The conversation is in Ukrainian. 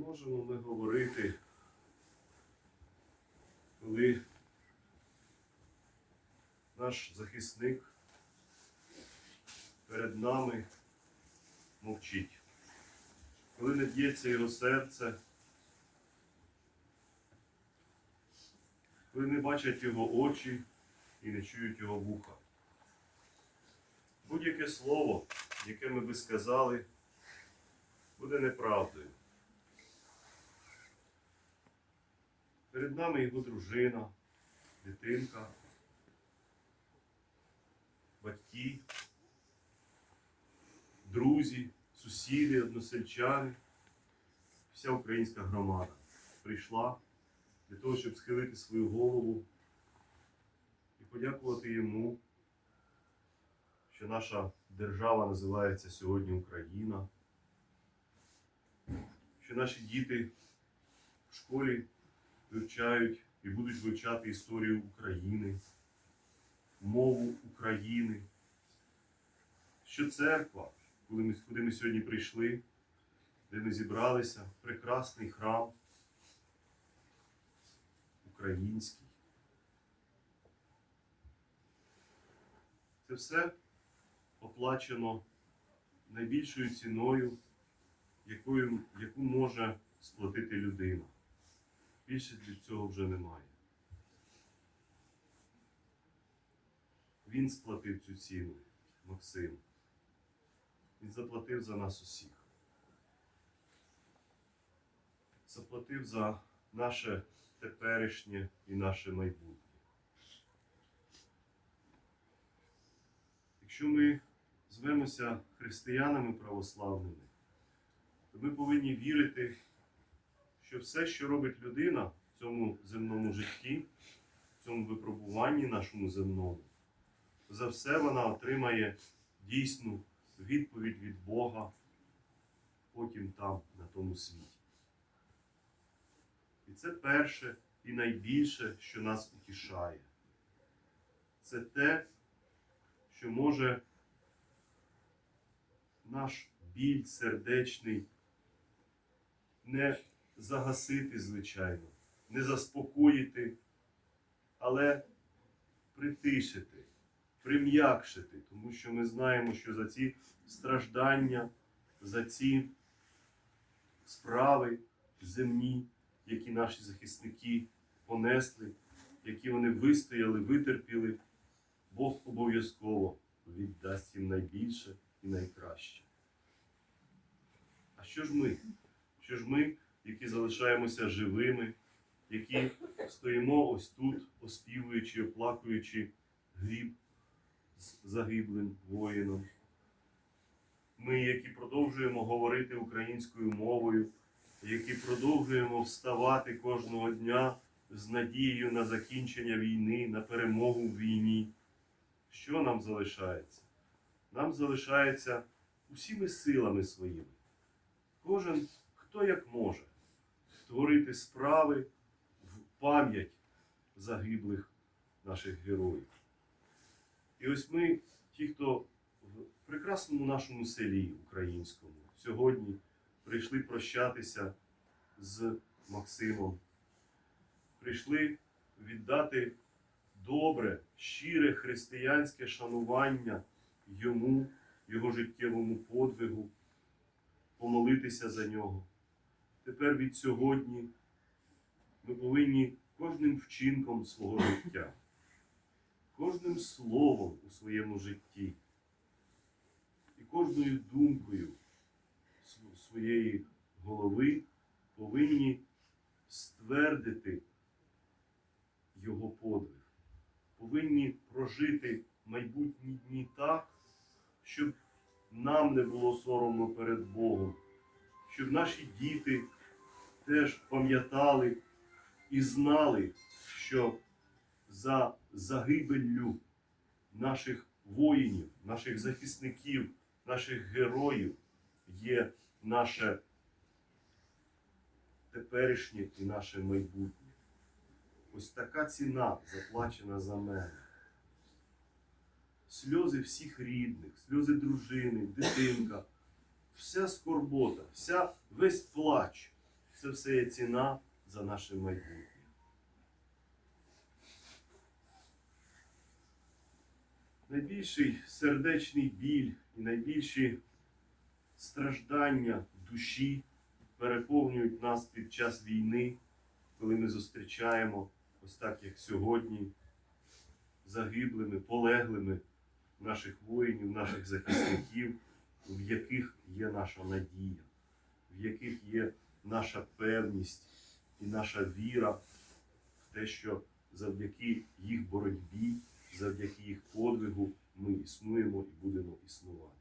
можемо ми говорити, коли наш захисник перед нами мовчить, коли не б'ється його серце, коли не бачать його очі і не чують його вуха. Будь-яке слово, яке ми би сказали, буде неправдою. Перед нами його дружина, дитинка, батьки, друзі, сусіди, односельчани, вся українська громада прийшла для того, щоб схилити свою голову і подякувати йому, що наша держава називається сьогодні Україна, що наші діти в школі вивчають і будуть вивчати історію України, мову України, що церква, коли ми, куди ми сьогодні прийшли, де ми зібралися, прекрасний храм український. Це все оплачено найбільшою ціною, якою, яку може сплатити людина. Більше для цього вже немає. Він сплатив цю ціну, Максим. Він заплатив за нас усіх. Заплатив за наше теперішнє і наше майбутнє. Якщо ми звемося християнами православними, то ми повинні вірити, що все, що робить людина в цьому земному житті, в цьому випробуванні нашому земному, за все вона отримає дійсну відповідь від Бога потім там, на тому світі. І це перше і найбільше, що нас утішає. Це те, що може наш біль сердечний не загасити, звичайно, не заспокоїти, але притишити, прим'якшити, тому що ми знаємо, що за ці страждання, за ці справи земні, які наші захисники понесли, які вони вистояли, витерпіли, Бог обов'язково віддасть їм найбільше і найкраще. А що ж ми? Що ж ми, які залишаємося живими, які стоїмо ось тут, оспівуючи, оплакуючи гріб з загиблим воїном? Ми, які продовжуємо говорити українською мовою, які продовжуємо вставати кожного дня з надією на закінчення війни, на перемогу в війні. Що нам залишається? Нам залишається усіми силами своїми. Кожен, хто як може, творити справи в пам'ять загиблих наших героїв. І ось ми, ті, хто в прекрасному нашому селі українському, сьогодні прийшли прощатися з Максимом, прийшли віддати добре, щире християнське шанування йому, його життєвому подвигу, помолитися за нього. Тепер від сьогодні ми повинні кожним вчинком свого життя, кожним словом у своєму житті і кожною думкою своєї голови повинні ствердити його подвиг, повинні прожити майбутні дні так, щоб нам не було соромно перед Богом, щоб наші діти теж пам'ятали і знали, що за загибеллю наших воїнів, наших захисників, наших героїв є наше теперішнє і наше майбутнє. Ось така ціна заплачена за мене. Сльози всіх рідних, сльози дружини, дитинка, вся скорбота, вся, весь плач, це все є ціна за наше майбутнє. Найбільший сердечний біль і найбільші страждання душі переповнюють нас під час війни, коли ми зустрічаємо ось так, як сьогодні, загиблими, полеглими наших воїнів, наших захисників, в яких є наша надія, в яких є наша певність і наша віра в те, що завдяки їх боротьбі, завдяки їх подвигу ми існуємо і будемо існувати.